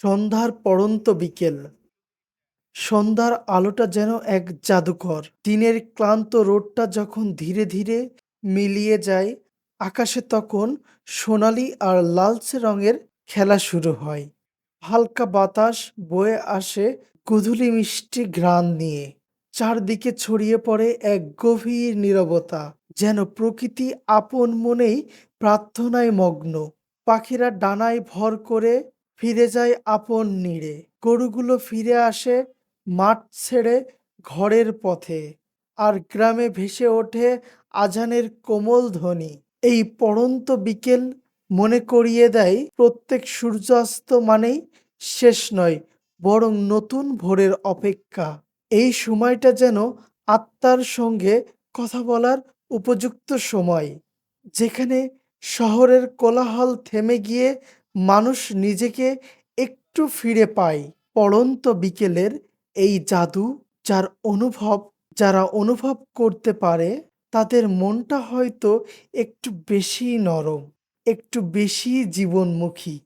সন্ধ্যার পড়ন্ত বিকেল। সন্ধ্যার আলোটা যেন এক জাদুকর। দিনের ক্লান্ত রোডটা যখন ধীরে ধীরে মিলিয়ে যায়, আকাশে তখন সোনালি আর লালচে রঙের খেলা শুরু হয়। হালকা বাতাস বয়ে আসে গধূলি মিষ্টি ঘ্রাণ নিয়ে। চারদিকে ছড়িয়ে পড়ে এক গভীর নীরবতা, যেন প্রকৃতি আপন মনেই প্রার্থনায় মগ্ন। পাখিরা ডানায় ভর করে ফিরে যায় আপন নীড়ে। গরুগুলো ফিরে আসে মাঠ ছেড়ে ঘরের পথে আর গ্রামে ভেসে ওঠে আজানের কোমল ধ্বনি। এই পড়ন্ত বিকেল মনে করিয়ে দেয়, প্রত্যেক সূর্যাস্ত মানেই শেষ নয়, বরং নতুন ভোরের অপেক্ষা। এই সময়টা যেন আত্মার সঙ্গে কথা বলার উপযুক্ত সময়, যেখানে শহরের কোলাহল থেমে গিয়ে মানুষ নিজেকে একটু ফিরে পায় পড়ন্ত বিকেলের এই জাদু যার অনুভব, যারা অনুভব করতে পারে তাদের মনটা হয়তো একটু বেশি নরম, একটু বেশি জীবনমুখী।